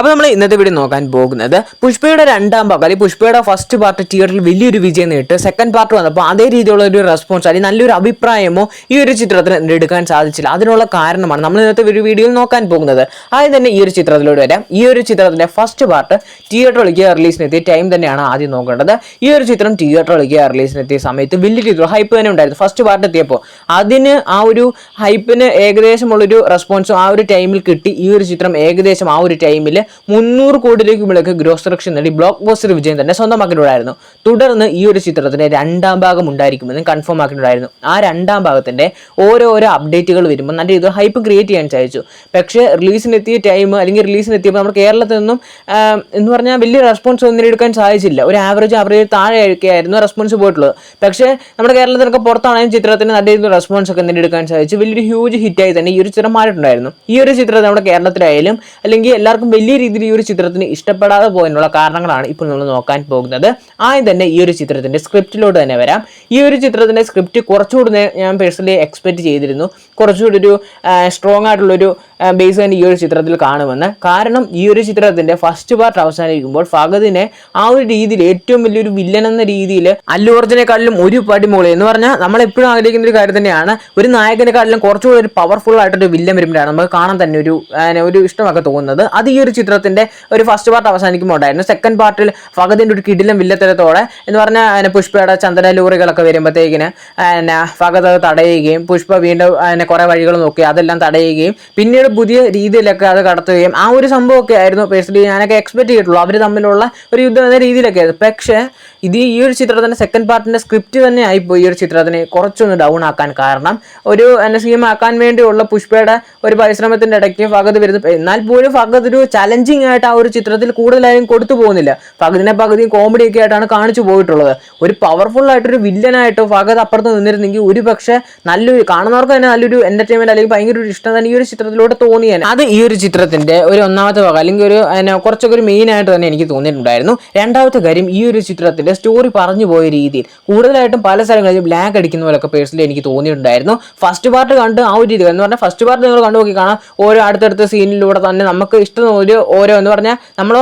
അപ്പോൾ നമ്മൾ ഇന്നത്തെ വീഡിയോ നോക്കാൻ പോകുന്നത് പുഷ്പയുടെ രണ്ടാം ഭാഗം അല്ലെങ്കിൽ പുഷ്പയുടെ ഫസ്റ്റ് പാർട്ട് തിയേറ്ററിൽ വലിയൊരു വിജയം നേരിട്ട്. സെക്കൻഡ് പാർട്ട് വന്നപ്പോൾ അതേ രീതിയിലുള്ള ഒരു റെസ്പോൺസ് അല്ലെങ്കിൽ നല്ലൊരു അഭിപ്രായമോ ഈ ഒരു ചിത്രത്തിന് എടുക്കാൻ സാധിച്ചില്ല. അതിനുള്ള കാരണമാണ് നമ്മൾ ഇന്നത്തെ ഒരു വീഡിയോയിൽ നോക്കാൻ പോകുന്നത്. ആദ്യം തന്നെ ഈ ഒരു ചിത്രത്തിലൂടെ വരാം. ഈ ഒരു ചിത്രത്തിന്റെ ഫസ്റ്റ് പാർട്ട് തിയേറ്ററിലേക്ക് റിലീസിനെത്തിയ ടൈം തന്നെയാണ് ആദ്യം നോക്കേണ്ടത്. ഈ ഒരു ചിത്രം തിയേറ്ററിലേക്ക് റിലീസിനെത്തിയ സമയത്ത് വലിയ രീതിയിലുള്ള ഹൈപ്പ് തന്നെ ഉണ്ടായിരുന്നു. ഫസ്റ്റ് പാർട്ട് എത്തിയപ്പോൾ അതിന് ആ ഒരു ഹൈപ്പിന് ഏകദേശമുള്ളൊരു റെസ്പോൺസും ആ ഒരു ടൈമിൽ കിട്ടി. ഈ ഒരു ചിത്രം ഏകദേശം ആ ഒരു ടൈമിൽ മുന്നൂറ് കോടിയിലേക്ക് മുകളിലേക്ക് ഗ്രോസ് കളക്ഷൻ നേടി ബ്ലോക്ക് ബോസ്റ്റർ വിജയം തന്നെ സ്വന്തമാക്കിയിട്ടുണ്ടായിരുന്നു. തുടർന്ന് ഈ ഒരു ചിത്രത്തിന്റെ രണ്ടാം ഭാഗം ഉണ്ടായിരിക്കുമെന്ന് കൺഫേം ആക്കിയിട്ടുണ്ടായിരുന്നു. ആ രണ്ടാം ഭാഗത്തിന്റെ ഓരോരോ അപ്ഡേറ്റുകൾ വരുമ്പോൾ നല്ല രീതിയിൽ ഹൈപ്പ് ക്രിയേറ്റ് ചെയ്യാൻ സാധിച്ചു. പക്ഷേ റിലീസിനെത്തിയ ടൈം അല്ലെങ്കിൽ റിലീസിനെത്തിയപ്പോൾ നമ്മുടെ കേരളത്തിൽ നിന്നും എന്ന് പറഞ്ഞാൽ വലിയ റെസ്പോൺസ് ഒന്നും എടുക്കാൻ സാധിച്ചില്ല. ഒരു ആവറേജ് ആവറേജ് താഴെയൊക്കെയായിരുന്നു റെസ്പോൺസ് പോയിട്ടുള്ളത്. പക്ഷേ നമ്മുടെ കേരളത്തിലൊക്കെ പുറത്താണെങ്കിൽ ചിത്രത്തിന് നല്ല രീതിയിൽ റെസ്പോൺസ് ഒക്കെ നേടിയെടുക്കാൻ സാധിച്ചു. വലിയൊരു ഹ്യൂജ് ഹിറ്റായി തന്നെ ഈ ഒരു ചിത്രം മാറിയിട്ടുണ്ടായിരുന്നു. ഈ ഒരു ചിത്രം നമ്മുടെ കേരളത്തിലായാലും അല്ലെങ്കിൽ എല്ലാവർക്കും വലിയ രീതിയിൽ ഈ ഒരു ചിത്രത്തിന് ഇഷ്ടപ്പെടാതെ പോകാനുള്ള കാരണങ്ങളാണ് ഇപ്പോൾ നമ്മൾ നോക്കാൻ പോകുന്നത്. ആദ്യം തന്നെ ഈ ഒരു ചിത്രത്തിന്റെ സ്ക്രിപ്റ്റിലോട്ട് തന്നെ വരാം. ഈ ഒരു ചിത്രത്തിന്റെ സ്ക്രിപ്റ്റ് കുറച്ചുകൂടി ഞാൻ പേഴ്സണലി എക്സ്പെക്റ്റ് ചെയ്തിരുന്നു. കുറച്ചുകൂടി ഒരു സ്ട്രോങ് ആയിട്ടുള്ളൊരു ബേസ് ആൻഡ് ഈ ഒരു ചിത്രത്തിൽ കാണുമെന്ന്. കാരണം ഈ ഒരു ചിത്രത്തിന്റെ ഫസ്റ്റ് പാർട്ട് അവസാനിക്കുമ്പോൾ ഫഗദിനെ ആ ഒരു രീതിയിൽ ഏറ്റവും വലിയൊരു വില്ലൻ എന്ന രീതിയിൽ അല്ലു അർജുനെക്കാട്ടിലും ഒരു പടി മുകളിൽ എന്ന് പറഞ്ഞാൽ നമ്മൾ എപ്പോഴും ആഗ്രഹിക്കുന്ന ഒരു കാര്യം തന്നെയാണ്. ഒരു നായകനെക്കാട്ടിലും കുറച്ചുകൂടി ഒരു പവർഫുൾ ആയിട്ടൊരു വില്ലൻ വരുമ്പോഴാണ് നമുക്ക് കാണാൻ തന്നെ ഒരു ഒരു ഇഷ്ടമൊക്കെ തോന്നുന്നത്. അത് ഈ ഒരു ചിത്രത്തിന്റെ ഒരു ഫസ്റ്റ് പാർട്ട് അവസാനിക്കുമ്പോൾ ഉണ്ടായിരുന്നു. സെക്കൻഡ് പാർട്ടിൽ ഫഗദിന്റെ ഒരു കിടിലം വില്ലത്തരത്തോടെ എന്ന് പറഞ്ഞാൽ പുഷ്പയുടെ ചന്ദന ലൂറികളൊക്കെ വരുമ്പോഴത്തേക്കിന് ഫഹദ് തടയുകയും പുഷ്പ വീണ്ടും കുറെ വഴികൾ നോക്കി അതെല്ലാം തടയുകയും പിന്നീട് പുതിയ രീതിയിലൊക്കെ അത് കടത്തുകയും ആ ഒരു സംഭവമൊക്കെ ആയിരുന്നു പേഴ്സണലി ഞാനൊക്കെ എക്സ്പെക്ട് ചെയ്തിട്ടുള്ളൂ. അവർ തമ്മിലുള്ള ഒരു യുദ്ധം എന്ന രീതിയിലൊക്കെ ആയിരുന്നു. പക്ഷേ ഇത് ഈ ഒരു ചിത്രത്തിന്റെ സെക്കൻഡ് പാർട്ടിന്റെ സ്ക്രിപ്റ്റ് തന്നെ ആയിപ്പോയി ഈ ഒരു ചിത്രത്തിനെ കുറച്ചൊന്ന് ഡൗൺ ആക്കാൻ കാരണം ഒരു എന്നെ ആക്കാൻ വേണ്ടിയുള്ള പുഷ്പയുടെ ഒരു പരിശ്രമത്തിന്റെ ഇടയ്ക്ക് ഫഗത് വരുന്നു എന്നാൽ പോലും ഫഗത് ഒരു ചലഞ്ചിങ് ആയിട്ട് ആ ഒരു ചിത്രത്തിൽ കൂടുതലായും കൊടുത്തു പോകുന്നില്ല. ഫഗതിനെ കോമഡി ഒക്കെ ആയിട്ടാണ് കാണിച്ചു പോയിട്ടുള്ളത്. ഒരു പവർഫുൾ ആയിട്ടൊരു വില്ലനായിട്ടോ ഫഗത് അപ്പുറത്ത് നിന്നിരുന്നെങ്കിൽ ഒരു പക്ഷേ നല്ലൊരു കാണുന്നവർക്ക് തന്നെ നല്ലൊരു എന്റർടൈൻമെന്റ് അല്ലെങ്കിൽ ഭയങ്കര ഒരു ഇഷ്ടം തന്നെ ഈ ഒരു ചിത്രത്തിലൂടെ തോന്നിയാണ് അത് ഈ ഒരു ചിത്രത്തിന്റെ ഒരു ഒന്നാമത്തെ ഭാഗം അല്ലെങ്കിൽ ഒരു കുറച്ചൊക്കെ ഒരു മെയിൻ ആയിട്ട് തന്നെ എനിക്ക് തോന്നിയിട്ടുണ്ടായിരുന്നു. രണ്ടാമത്തെ കാര്യം ഈ ഒരു ചിത്രത്തിന്റെ സ്റ്റോറി പറഞ്ഞു പോയ രീതിയിൽ. കൂടുതലായിട്ടും പല സ്ഥലങ്ങളിലും ലാഗ് അടിക്കുന്ന പോലൊക്കെ പേഴ്സണലി എനിക്ക് തോന്നിയിട്ടുണ്ടായിരുന്നു. ഫസ്റ്റ് പാർട്ട് കണ്ട് ആ ഒരു രീതി എന്ന് പറഞ്ഞാൽ ഫസ്റ്റ് പാർട്ട് നിങ്ങൾ കണ്ടു നോക്കി കാണാം. ഓരോ അടുത്തടുത്ത സീനിലൂടെ തന്നെ നമുക്ക് ഇഷ്ടം ഒരു ഓരോ എന്ന് പറഞ്ഞാൽ നമ്മൾ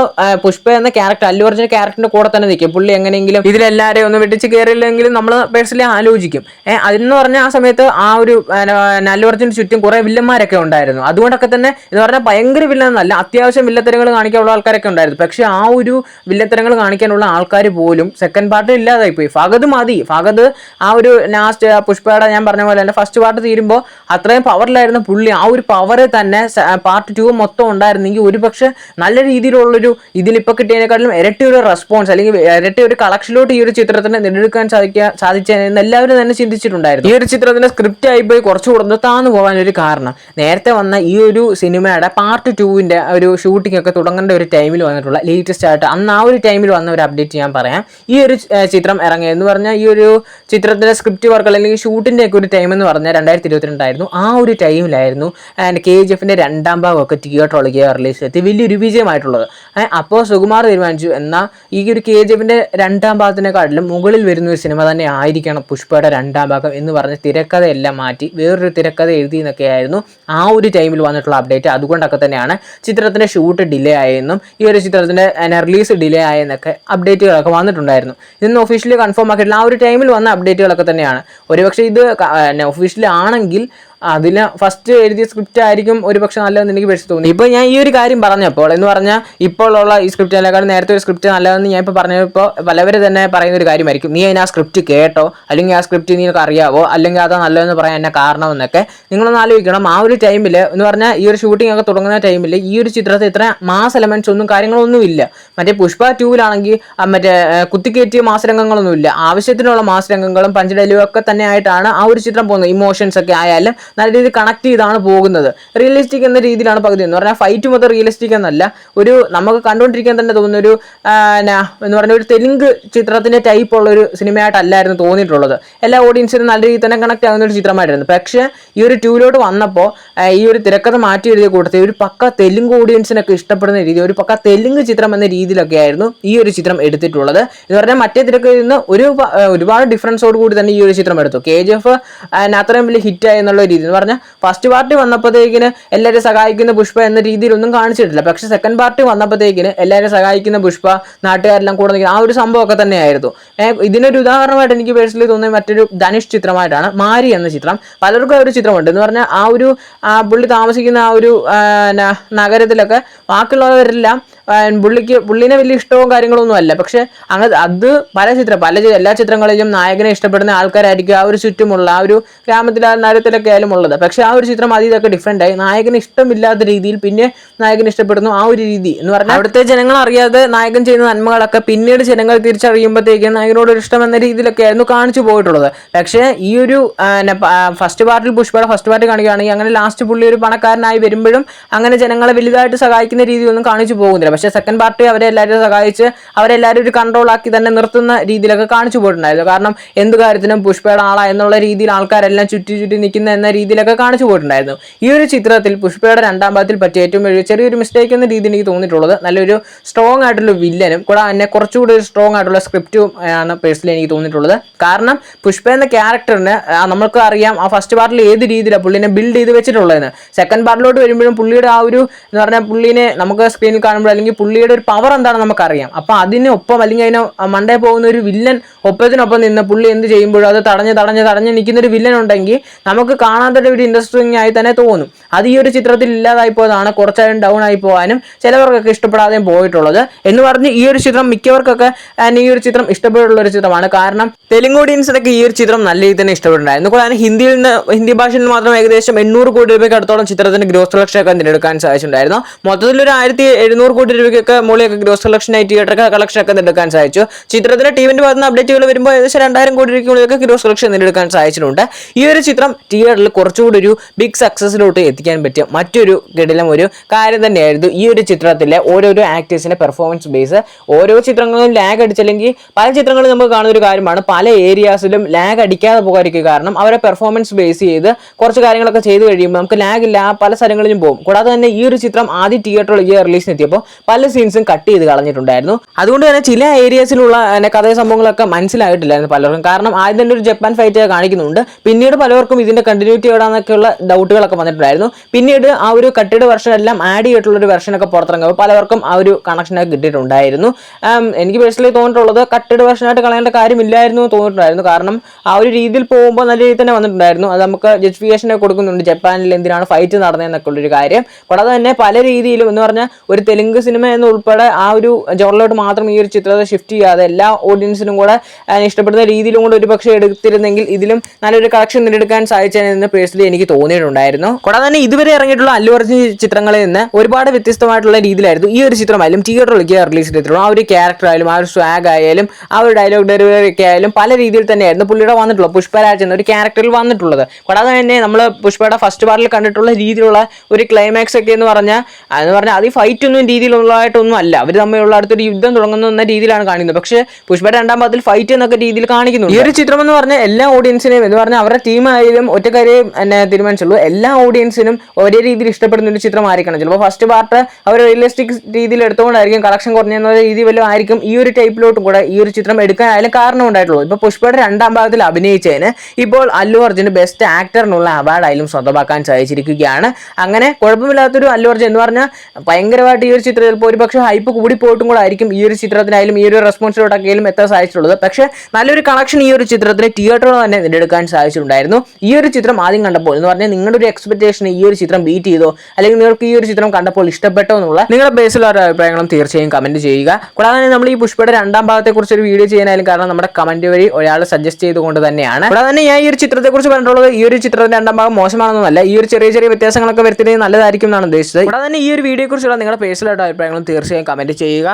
പുഷ്പ എന്ന ക്യാരക്ടർ അല്ലു അർജുന ക്യാരക്ടറിന്റെ കൂടെ തന്നെ നിൽക്കും. പുള്ളി എങ്ങനെയെങ്കിലും ഇതിലെല്ലാവരെയും ഒന്ന് വെട്ടിച്ച് കയറിയില്ലെങ്കിലും നമ്മൾ പേഴ്സണലി ആലോചിക്കും. അതെന്ന് പറഞ്ഞാൽ ആ സമയത്ത് ആ ഒരു അല്ലു അർജുന് ചുറ്റും കുറെ വില്ലന്മാരൊക്കെ ഉണ്ടായിരുന്നു. അതുകൊണ്ടൊക്കെ തന്നെ എന്ന് പറഞ്ഞാൽ ഭയങ്കര വില്ലെന്നല്ല അത്യാവശ്യം വില്ലത്തരങ്ങൾ കാണിക്കാനുള്ള ആൾക്കാരൊക്കെ ഉണ്ടായിരുന്നു. പക്ഷേ ആ ഒരു വില്ലത്തരങ്ങൾ കാണിക്കാനുള്ള ആൾക്കാർ പോലും സെക്കൻഡ് പാർട്ട് ഇല്ലാതായി പോയി. ഫഗത് മതി. ഫഗത് ആ ഒരു ലാസ്റ്റ് പുഷ്പയുടെ ഞാൻ പറഞ്ഞ പോലെ തന്നെ ഫസ്റ്റ് പാർട്ട് തീരുമ്പോൾ അത്രയും പവറിലായിരുന്ന പുള്ളി ആ ഒരു പവർ തന്നെ പാർട്ട് ടു മൊത്തം ഉണ്ടായിരുന്നെങ്കിൽ ഒരു പക്ഷെ നല്ല രീതിയിലുള്ളൊരു ഇതിലിപ്പോൾ കിട്ടിയതിനേക്കാളും ഇരട്ടി ഒരു റെസ്പോൺസ് അല്ലെങ്കിൽ ഇരട്ടി ഒരു കളക്ഷനിലോട്ട് ഈ ഒരു ചിത്രത്തിന് നേടിയെടുക്കാൻ സാധിക്കുക സാധിച്ചതെന്ന് എല്ലാവരും തന്നെ ചിന്തിച്ചിട്ടുണ്ടായിരുന്നു. ഈ ഒരു ചിത്രത്തിന്റെ സ്ക്രിപ്റ്റ് ആയിപ്പോയി കുറച്ച് കൂടുതൽ താന്നു പോകാൻ ഒരു കാരണം. നേരത്തെ വന്ന ഈ ഒരു സിനിമയുടെ പാർട്ട് ടുവിന്റെ ഒരു ഷൂട്ടിംഗ് ഒക്കെ തുടങ്ങേണ്ട ഒരു ടൈമിൽ വന്നിട്ടുള്ള ലേറ്റസ്റ്റ് ആയിട്ട് അന്ന് ആ ഒരു ടൈമിൽ വന്ന ഒരു അപ്ഡേറ്റ് ഞാൻ പറയാം. ഈ ഒരു ചിത്രം ഇറങ്ങിയത്. എന്ന് പറഞ്ഞാൽ ഈ ഒരു ചിത്രത്തിന്റെ സ്ക്രിപ്റ്റ് വർക്ക് അല്ലെങ്കിൽ ഷൂട്ടിന്റെ ഒക്കെ ഒരു ടൈം എന്ന് പറഞ്ഞാൽ രണ്ടായിരത്തി ഇരുപത്തിരണ്ടായിരുന്നു ആ ഒരു ടൈമിലായിരുന്നു ആൻഡ് കെ ജി എഫിന്റെ രണ്ടാം ഭാഗമൊക്കെ തിയേറ്ററിലേക്ക് റിലീസ് എത്തി. വലിയൊരു വിജയമായിട്ടുള്ളത്. അപ്പോൾ സുകുമാർ തീരുമാനിച്ചു എന്നാൽ ഈ ഒരു കെ ജി എഫിന്റെ രണ്ടാം ഭാഗത്തിനെക്കാട്ടിലും മുകളിൽ വരുന്ന ഒരു സിനിമ തന്നെ ആയിരിക്കണം പുഷ്പയുടെ രണ്ടാം ഭാഗം എന്ന് പറഞ്ഞ് തിരക്കഥയെല്ലാം മാറ്റി വേറൊരു തിരക്കഥ എഴുതി എന്നൊക്കെയായിരുന്നു ആ ഒരു ടൈമിൽ വന്നിട്ടുള്ള അപ്ഡേറ്റ് അതുകൊണ്ടൊക്കെ തന്നെയാണ് ചിത്രത്തിന്റെ ഷൂട്ട് ഡിലേ ആയെന്നും ഈ ഒരു ചിത്രത്തിന്റെ റിലീസ് ഡിലേ ആയെന്നൊക്കെ അപ്ഡേറ്റുകളൊക്കെ വന്നിട്ടുണ്ടായിരുന്നു. ഇതൊന്നും ഒഫീഷ്യലി കൺഫേം ആക്കിയിട്ടില്ല. ആ ഒരു ടൈമിൽ വന്ന അപ്ഡേറ്റുകളൊക്കെ തന്നെയാണ്. ഒരുപക്ഷെ ഇത് ഒഫീഷ്യലി ആണെങ്കിൽ അതിന് ഫസ്റ്റ് എഴുതിയ സ്ക്രിപ്റ്റ് ആയിരിക്കും ഒരു പക്ഷെ നല്ലതെന്ന് എനിക്ക് പേഴ്സ് തോന്നി. ഇപ്പോൾ ഞാൻ ഈ ഒരു കാര്യം പറഞ്ഞപ്പോൾ എന്ന് പറഞ്ഞാൽ ഇപ്പോൾ ഉള്ള ഈ സ്ക്രിപ്റ്റിനെക്കാളും നേരത്തെ ഒരു സ്ക്രിപ്റ്റ് നല്ലതെന്ന് ഞാൻ ഇപ്പോൾ പറഞ്ഞപ്പോൾ പലവരും തന്നെ പറയുന്ന ഒരു കാര്യമായിരിക്കും. നീ അതിന് ആ സ്ക്രിപ്റ്റ് കേട്ടോ? അല്ലെങ്കിൽ ആ സ്ക്രിപ്റ്റ് നിനക്ക് അറിയാവോ? അല്ലെങ്കിൽ അതാ നല്ലതെന്ന് പറയാൻ എന്നെ കാരണമെന്നൊക്കെ നിങ്ങളൊന്ന് ആലോചിക്കണം. ആ ഒരു ടൈമിൽ എന്ന് പറഞ്ഞാൽ ഈ ഒരു ഷൂട്ടിംഗ് ഒക്കെ തുടങ്ങുന്ന ടൈമിൽ ഈ ഒരു ചിത്രത്തിൽ ഇത്ര മാസ് എലമെന്റ്സ് ഒന്നും കാര്യങ്ങളൊന്നും ഇല്ല. മറ്റേ പുഷ്പ ടൂവിലാണെങ്കിൽ മറ്റേ കുത്തിക്കയറ്റിയ മാസ് രംഗങ്ങളൊന്നും ഇല്ല. ആവശ്യത്തിനുള്ള മാസ് രംഗങ്ങളും പഞ്ച് ഡയലോഗും ഒക്കെ തന്നെ ആയിട്ടാണ് ആ ഒരു ചിത്രം പോകുന്നത്. ഇമോഷൻസ് ഒക്കെ ആയാലും നല്ല രീതിയിൽ കണക്ട് ചെയ്താണ് പോകുന്നത്. റിയലിസ്റ്റിക് എന്ന രീതിയിലാണ് പകുതി എന്ന് പറഞ്ഞാൽ ഫൈറ്റ് മൊത്തം റിയലിസ്റ്റിക് എന്നല്ല. ഒരു നമുക്ക് കണ്ടുകൊണ്ടിരിക്കാൻ തന്നെ തോന്നുന്ന ഒരു എന്നാ, പറഞ്ഞ ഒരു തെലുങ്ക് ചിത്രത്തിന്റെ ടൈപ്പ് ഉള്ള ഒരു സിനിമയായിട്ടല്ലായിരുന്നു തോന്നിയിട്ടുള്ളത്. എല്ലാ ഓഡിയൻസിനും നല്ല രീതിയിൽ തന്നെ കണക്ട് ആകുന്ന ഒരു ചിത്രമായിരുന്നു. പക്ഷേ ഈ ഒരു ടൂലോട്ട് വന്നപ്പോൾ ഈ ഒരു തിരക്കഥ മാറ്റി എഴുതിയ കൂട്ടത്തിൽ ഒരു പക്ക തെലുങ്ക് ഓഡിയൻസിനൊക്കെ ഇഷ്ടപ്പെടുന്ന രീതി ഒരു പക്ക തെലുങ്ക് ചിത്രം എന്ന രീതിയിലൊക്കെ ആയിരുന്നു ഈ ഒരു ചിത്രം എടുത്തിട്ടുള്ളത്. എന്ന് പറഞ്ഞാൽ മറ്റേ തിരക്കിൽ നിന്ന് ഒരു ഒരുപാട് ഡിഫറൻസോട് കൂടി തന്നെ ഈ ഒരു ചിത്രം എടുത്തു. കെ ജി എഫ് അത്രയും വലിയ ഹിറ്റായി എന്നുള്ള രീതി എന്ന് പറഞ്ഞാൽ ഫസ്റ്റ് പാർട്ടി വന്നപ്പോഴത്തേക്കിന് എല്ലാവരും സഹായിക്കുന്ന പുഷ്പ എന്ന രീതിയിലൊന്നും കാണിച്ചിട്ടില്ല. പക്ഷെ സെക്കൻഡ് പാർട്ടി വന്നപ്പോഴത്തേക്കിന് എല്ലാവരും സഹായിക്കുന്ന പുഷ്പ നാട്ടുകാരെല്ലാം കൂടെ നിൽക്കുന്ന ആ ഒരു സംഭവമൊക്കെ തന്നെയായിരുന്നു. ഇതിനൊരു ഉദാഹരണമായിട്ട് എനിക്ക് പേഴ്സണലി തോന്നിയ മറ്റൊരു ധനുഷ് ചിത്രമായിട്ടാണ് മാരി എന്ന ചിത്രം. പലർക്കും ആ ഒരു ചിത്രമുണ്ട്. എന്ന് പറഞ്ഞാൽ ആ ഒരു പുള്ളി താമസിക്കുന്ന ആ ഒരു നഗരത്തിലൊക്കെ ബാക്കിയുള്ളവരെല്ലാം പുള്ളിക്ക് പുള്ളിനെ വലിയ ഇഷ്ടവും കാര്യങ്ങളൊന്നും അല്ല. പക്ഷെ അങ്ങ് അത് പല ചിത്രം പല എല്ലാ ചിത്രങ്ങളിലും നായകനെ ഇഷ്ടപ്പെടുന്ന ആൾക്കാരായിരിക്കും ആ ഒരു ചുറ്റുമുള്ള ആ ഒരു ഗ്രാമത്തിലെ നഗരത്തിലൊക്കെ ആയാലും ഉള്ളത് പക്ഷേ ആ ഒരു ചിത്രം അത് ഇതൊക്കെ ഡിഫറെന്റ് ആയി. നായകന് ഇഷ്ടമില്ലാത്ത രീതിയിൽ പിന്നെ നായകൻ ഇഷ്ടപ്പെടുന്നു ആ ഒരു രീതി എന്ന് പറഞ്ഞാൽ അവിടുത്തെ ജനങ്ങൾ അറിയാതെ നായകൻ ചെയ്യുന്ന നന്മകളൊക്കെ പിന്നീട് ജനങ്ങൾ തിരിച്ചറിയുമ്പോഴത്തേക്കും നായകനോട് ഒരു ഇഷ്ടം എന്ന രീതിയിലൊക്കെ ആയിരുന്നു കാണിച്ചു പോയിട്ടുള്ളത്. പക്ഷേ ഈ ഒരു ഫസ്റ്റ് പാർട്ടിൽ പുഷ്പയുടെ ഫസ്റ്റ് പാർട്ടി കാണിക്കുകയാണെങ്കിൽ അങ്ങനെ ലാസ്റ്റ് പുള്ളി ഒരു പണക്കാരനായി വരുമ്പോഴും അങ്ങനെ ജനങ്ങളെ വലുതായിട്ട് സഹായിക്കുന്ന രീതിയൊന്നും കാണിച്ചു പോകുന്നില്ല. പക്ഷേ സെക്കൻഡ് പാർട്ടി അവരെ എല്ലാവരും സഹായിച്ച് അവരെല്ലാവരും ഒരു കൺട്രോൾ ആക്കി തന്നെ നിർത്തുന്ന രീതിയിലൊക്കെ കാണിച്ചു പോയിട്ടുണ്ടായിരുന്നു. കാരണം എന്ത് കാര്യത്തിനും പുഷ്പയുടെ ആളാ എന്നുള്ള രീതിയിൽ ആൾക്കാരെല്ലാം ചുറ്റി ചുറ്റി നിൽക്കുന്ന എന്ന രീതിയിലൊക്കെ കാണിച്ചു പോയിട്ടുണ്ടായിരുന്നു. ഈ ഒരു ചിത്രത്തിൽ പുഷ്പയുടെ രണ്ടാം ഭാഗത്തിൽ പറ്റിയ ഏറ്റവും വലിയ ചെറിയൊരു മിസ്റ്റേക്ക് എന്ന രീതിയിൽ എനിക്ക് തോന്നിയിട്ടുള്ളത്. നല്ലൊരു സ്ട്രോങ് ആയിട്ടുള്ള വില്ലനും കൂടെ തന്നെ കുറച്ചുകൂടി ഒരു സ്ട്രോങ് ആയിട്ടുള്ള സ്ക്രിപ്റ്റും ആണ് പേഴ്സണലി എനിക്ക് തോന്നിയിട്ടുള്ളത്. കാരണം പുഷ്പ എന്ന ക്യാരക്ടറിന് നമ്മൾക്ക് അറിയാം ആ ഫസ്റ്റ് പാർട്ടിൽ ഏത് രീതിയിലാണ് പുള്ളിനെ ബിൽഡ് ചെയ്ത് വെച്ചിട്ടുള്ളതെന്ന്. സെക്കൻഡ് പാർട്ടിലോട്ട് വരുമ്പോഴും പുള്ളിയുടെ ആ ഒരു എന്ന് പറഞ്ഞാൽ പുള്ളിനെ നമുക്ക് സ്ക്രീനിൽ കാണുമ്പോൾ അല്ലെങ്കിൽ പുള്ളിയുടെ ഒരു പവർ എന്താണെന്ന് നമുക്കറിയാം. അപ്പം അതിനൊപ്പം അല്ലെങ്കിൽ അതിന് മണ്ടേ പോകുന്ന ഒരു വില്ലൻ ഒപ്പത്തിനൊപ്പം നിന്ന് പുള്ളി എന്ത് ചെയ്യുമ്പോഴും അത് തടഞ്ഞ് തടഞ്ഞ് തടഞ്ഞ് നിൽക്കുന്ന ഒരു വില്ലൻ ഉണ്ടെങ്കിൽ നമുക്ക് കാണാത്ത ഒരു ഇൻട്രസ്റ്റിംഗ് ആയി തന്നെ തോന്നും. അത് ഈ ഒരു ചിത്രത്തിൽ ഇല്ലാതായി പോയതാണ് കുറച്ചായും ഡൗൺ ആയി പോകാനും ചിലവർക്കൊക്കെ ഇഷ്ടപ്പെടാതെയും പോയിട്ടുള്ളത്. എന്ന് പറഞ്ഞ് ഈ ഒരു ചിത്രം മിക്കവർക്കൊക്കെ ഈ ഒരു ചിത്രം ഇഷ്ടപ്പെട്ടുള്ള ഒരു ചിത്രമാണ്. കാരണം തെലുങ്ക് ഓഡിയൻസിനൊക്കെ ഈ ഒരു ചിത്രം നല്ല രീതിയിൽ തന്നെ ഇഷ്ടപ്പെട്ടുണ്ടായിരുന്നു കൂടാതെ ഹിന്ദിയിൽ നിന്ന് ഹിന്ദി ഭാഷയിൽ നിന്ന് മാത്രം ഏകദേശം എണ്ണൂറ് കോടി രൂപയ്ക്ക് അടുത്തോളം ചിത്രത്തിന് ഗ്രോസ് കളക്ഷൻ ഒക്കെ നേടുക്കാൻ സാധിച്ചിട്ടുണ്ടായിരുന്നു. മൊത്തത്തിൽ ഒരു ആയിരത്തി എഴുന്നൂറ് കോടി രൂപയ്ക്കൊക്കെ മുകളിലൊക്കെ ഗ്രോസ് കളക്ഷൻ ആയി തിയേറ്റർ കളക്ഷൻ ഒക്കെ നേടുക്കാൻ സാധിച്ചു. ചിത്രത്തിന്റെ ടീമിന്റെ ഭാഗത്ത് അപ്ഡേറ്റുകൾ വരുമ്പോൾ ഏകദേശം രണ്ടായിരം കോടി രൂപയ്ക്ക് മുകളിലൊക്കെ ഗ്രോസ് കളക്ഷൻ നേടിയെടുക്കാൻ സാധിച്ചിട്ടുണ്ട്. ഈ ഒരു ചിത്രം തിയേറ്ററിൽ കുറച്ചുകൂടി ഒരു ബിഗ് സക്സസിലോട്ട് എത്തിക്കാൻ പറ്റിയ മറ്റൊരു കിടിലം ഒരു കാര്യം തന്നെയായിരുന്നു ഈ ഒരു ചിത്രത്തിലെ ഓരോരോ ആക്ടേഴ്സിന്റെ പെർഫോമൻസ് ബേസ് ഓരോ ചിത്രങ്ങളും ലാഗ് അടിച്ചില്ലെങ്കിൽ പല ചിത്രങ്ങളും നമുക്ക് കാണുന്ന ഒരു കാര്യമാണ്. പല ഏരിയാസിലും ലാഗ് അടിക്കാതെ പോകാതിരിക്കുക കാരണം അവരെ പെർഫോമൻസ് ബേസ് ചെയ്ത് കുറച്ച് കാര്യങ്ങളൊക്കെ ചെയ്ത് കഴിയുമ്പോൾ നമുക്ക് ലാഗ് ഇല്ല പല സ്ഥലങ്ങളിലും പോകും. കൂടാതെ തന്നെ ഈ ഒരു ചിത്രം ആദ്യ തിയേറ്ററിൽ റിലീസിന് എത്തിയപ്പോൾ പല സീൻസും കട്ട് ചെയ്ത് കളഞ്ഞിട്ടുണ്ടായിരുന്നു. അതുകൊണ്ട് തന്നെ ചില ഏരിയാസിലുള്ള കഥ സംഭവങ്ങളൊക്കെ മനസ്സിലായിട്ടില്ലായിരുന്നു പലർക്കും. കാരണം ആദ്യം തന്നെ ഒരു ജപ്പാൻ ഫൈറ്റ് കാണിക്കുന്നുണ്ട്. പിന്നീട് പലർക്കും ഇതിന്റെ കണ്ടിന്യൂറ്റി എവിടാന്നൊക്കെയുള്ള ഡൗട്ടുകളൊക്കെ വന്നിട്ടുണ്ടായിരുന്നു. പിന്നീട് ആ ഒരു കട്ടിയുടെ വെർഷൻ എല്ലാം ആഡ് ചെയ്തിട്ടുള്ള ഒരു വെർഷനൊക്കെ പുറത്തിറങ്ങുമ്പോൾ പലവർക്കും ആ ഒരു കണക്ഷനൊക്കെ കിട്ടിയിട്ടുണ്ടായിരുന്നു. എനിക്ക് പേഴ്സണലി തോന്നിയിട്ടുള്ളത് കട്ടിയുടെ വെർഷനായിട്ട് കളയേണ്ട കാര്യമില്ലായിരുന്നു തോന്നിയിട്ടുണ്ടായിരുന്നു. കാരണം ആ ഒരു രീതിയിൽ പോകുമ്പോൾ നല്ല രീതിയിൽ തന്നെ വന്നിട്ടുണ്ടായിരുന്നു. അത് നമുക്ക് ജസ്റ്റിഫിക്കേഷൻ കൊടുക്കുന്നുണ്ട്. ജപ്പാനിൽ എന്തിനാണ് ഫൈറ്റ് നടന്നതെന്നൊക്കെ ഉള്ളൊരു കാര്യം. കൂടാതെ തന്നെ പല രീതിയിലും എന്ന് പറഞ്ഞാൽ ഒരു തെലുങ്ക് സിനിമ എന്ന് ഉൾപ്പെടെ ആ ഒരു ജോറിലോട്ട് മാത്രം ഈ ഒരു ചിത്രത്തെ ഷിഫ്റ്റ് ചെയ്യാതെ എല്ലാ ഓഡിയൻസിനും കൂടെ ഇഷ്ടപ്പെടുന്ന രീതിയിലും കൂടെ ഒരു പക്ഷേ എടുത്തിരുന്നെങ്കിൽ ഇതിലും നല്ലൊരു കളക്ഷൻ നേടിയെടുക്കാൻ പേഴ്സണലി എനിക്ക് തോന്നിയിട്ടുണ്ടായിരുന്നു. കൂടാതെ തന്നെ ഇതുവരെ ഇറങ്ങിയിട്ടുള്ള അല്ലു അർജുൻ ചിത്രങ്ങളിൽ നിന്ന് ഒരുപാട് വ്യത്യസ്തമായിട്ടുള്ള രീതിയിലായിരുന്നു ഈ ഒരു ചിത്രമായാലും തിയേറ്ററിലേക്ക് റിലീസ് ചെയ്തിട്ടുള്ളൂ. ആ ഒരു ക്യാരക്ടർ ആയാലും ആ ഒരു സ്വാഗ് ആയാലും ആ ഒരു ഡയലോഗ് ഡെലിവറി ഒക്കെ ആയാലും പല രീതിയിൽ തന്നെയായിരുന്നു പുള്ളിയുടെ വന്നിട്ടുള്ളത്. പുഷ്പരാജ് എന്ന ഒരു ക്യാരക്ടറിൽ വന്നിട്ടുള്ളത്. കൂടാതെ തന്നെ നമ്മൾ പുഷ്പയുടെ ഫസ്റ്റ് പാർട്ടിൽ കണ്ടിട്ടുള്ള രീതിയിലുള്ള ഒരു ക്ലൈമാക്സ് ഒക്കെ എന്ന് പറഞ്ഞാൽ എന്ന് പറഞ്ഞാൽ അത് ഫൈറ്റ് ഒന്നും രീതിയിലുള്ളതായിട്ടൊന്നും അല്ല. അവർ തമ്മിലുള്ള അടുത്തൊരു യുദ്ധം തുടങ്ങുന്ന എന്ന രീതിയിലാണ് കാണിക്കുന്നത്. പക്ഷേ പുഷ്പയുടെ രണ്ടാം പാദത്തിൽ ഫൈറ്റ് എന്നൊക്കെ രീതിയിൽ കാണിക്കുന്നു ഈ ഒരു ചിത്രം എന്ന് പറഞ്ഞാൽ എല്ലാ ഓഡിയൻസിനെയും എന്ന് പറഞ്ഞാൽ അവരുടെ ടീമായാലും ഒറ്റക്കാരെയും എന്നെ തീരുമാനിച്ചുള്ളൂ. എല്ലാ ഓഡിയൻസിനും ഒരേ രീതിയിൽ ഇഷ്ടപ്പെടുന്ന ഒരു ചിത്രം ആയിരിക്കണം. ചിലപ്പോൾ ഫസ്റ്റ് പാർട്ട് അവർ റിയലിസ്റ്റിക് രീതിയിൽ എടുത്തുകൊണ്ടായിരിക്കും കളക്ഷൻ കുറഞ്ഞെന്ന രീതി വല്ലതും ആയിരിക്കും ഈ ഒരു ടൈപ്പിലോട്ടും കൂടെ ഈ ഒരു ചിത്രം എടുക്കാനായാലും കാരണം ഉണ്ടായിട്ടുള്ളൂ. ഇപ്പോൾ പുഷ്പയുടെ രണ്ടാം ഭാഗത്തിൽ അഭിനയിച്ചതിന് ഇപ്പോൾ അല്ലു അർജുന് ബെസ്റ്റ് ആക്ടറിനുള്ള അവാർഡായാലും സ്വന്തമാക്കാൻ സാധിച്ചിരിക്കുകയാണ്. അങ്ങനെ കുഴപ്പമില്ലാത്തൊരു അല്ലു അർജുൻ എന്ന് പറഞ്ഞാൽ ഭയങ്കരമായിട്ട് ഈ ഒരു ചിത്രത്തിൽ ചിലപ്പോൾ ഒരുപക്ഷെ ഹൈപ്പ് കൂടി പോയിട്ടും കൂടെ ആയിരിക്കും ഈ ഒരു ചിത്രത്തിനായാലും ഈ ഒരു റെസ്പോൺസിലോട്ടൊക്കെയും എത്ര സാധിച്ചിട്ടുള്ളത്. പക്ഷേ നല്ലൊരു കളക്ഷൻ ഈ ഒരു ചിത്രത്തിന് തിയേറ്ററിൽ തന്നെ നേടിയെടുക്കാൻ സാധിച്ചിട്ടുണ്ടായിരുന്നു. ഈ ഒരു ചിത്രം ആദ്യം കണ്ടപ്പോൾ എന്ന് പറഞ്ഞാൽ നിങ്ങളുടെ ഒരു എക്സ്പെക്ടേഷൻ ഈ ഒരു ചിത്രം ബീറ്റ് ചെയ്തോ അല്ലെങ്കിൽ നിങ്ങൾക്ക് ഈ ഒരു ചിത്രം കണ്ടപ്പോൾ ഇഷ്ടപ്പെട്ടോ എന്നുള്ള നിങ്ങളുടെ ബേസിലുള്ള അഭിപ്രായങ്ങളും തീർച്ചയായും കമന്റ് ചെയ്യുക. കൂടാതെ നമ്മൾ ഈ പുഷ്പയുടെ രണ്ടാം ഭാഗത്തെ കുറിച്ച് ഒരു വീഡിയോ ചെയ്യാനായാലും കാരണം നമ്മുടെ കമന്റ് വഴി ഒരാൾ സജസ്റ്റ് ചെയ്തുകൊണ്ട് തന്നെയാണ്. കൂടാതെ തന്നെ ഞാൻ ഈ ഒരു ചിത്രത്തെ കുറിച്ച് പറഞ്ഞിട്ടുള്ളത് ഈ ഒരു ചിത്രത്തിന്റെ രണ്ടാം ഭാഗം മോശമാണെന്നല്ല ഈ ഒരു ചെറിയ ചെറിയ വ്യത്യാസങ്ങളൊക്കെ വരുത്തുന്നത് നല്ലതായിരിക്കും എന്നാണ് ഉദ്ദേശിച്ചത്. കൂടാതെ തന്നെ ഈ ഒരു വീഡിയോ കുറിച്ചുള്ള നിങ്ങളുടെ പേഴ്സണലായിട്ട് അഭിപ്രായങ്ങളും തീർച്ചയായും കമന്റ് ചെയ്യുക.